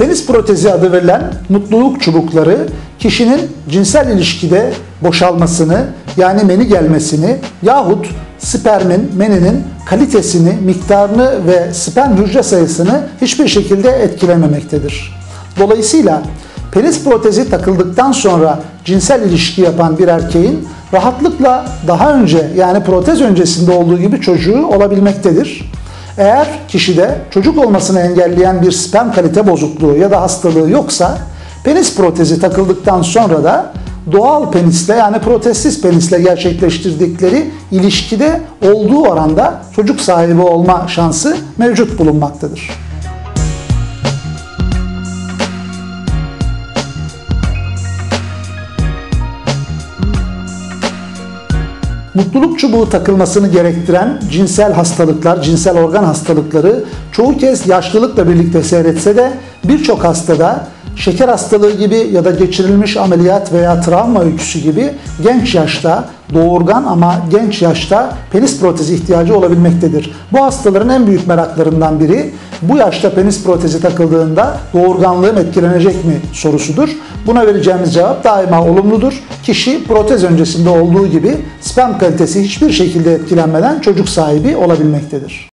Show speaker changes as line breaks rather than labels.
Penis protezi adı verilen mutluluk çubukları kişinin cinsel ilişkide boşalmasını yani meni gelmesini yahut spermin, meninin kalitesini, miktarını ve sperm hücre sayısını hiçbir şekilde etkilememektedir. Dolayısıyla penis protezi takıldıktan sonra cinsel ilişki yapan bir erkeğin rahatlıkla daha önce yani protez öncesinde olduğu gibi çocuğu olabilmektedir. Eğer kişide çocuk olmasını engelleyen bir sperm kalite bozukluğu ya da hastalığı yoksa penis protezi takıldıktan sonra da doğal penisle yani protezsiz penisle gerçekleştirdikleri ilişkide olduğu oranda çocuk sahibi olma şansı mevcut bulunmaktadır. Mutluluk çubuğu takılmasını gerektiren cinsel hastalıklar, cinsel organ hastalıkları çoğu kez yaşlılıkla birlikte seyretse de birçok hastada şeker hastalığı gibi ya da geçirilmiş ameliyat veya travma öyküsü gibi genç yaşta, doğurgan ama genç yaşta penis protezi ihtiyacı olabilmektedir. Bu hastaların en büyük meraklarından biri bu yaşta penis protezi takıldığında doğurganlığım etkilenecek mi sorusudur. Buna vereceğimiz cevap daima olumludur. Kişi protez öncesinde olduğu gibi sperm kalitesi hiçbir şekilde etkilenmeden çocuk sahibi olabilmektedir.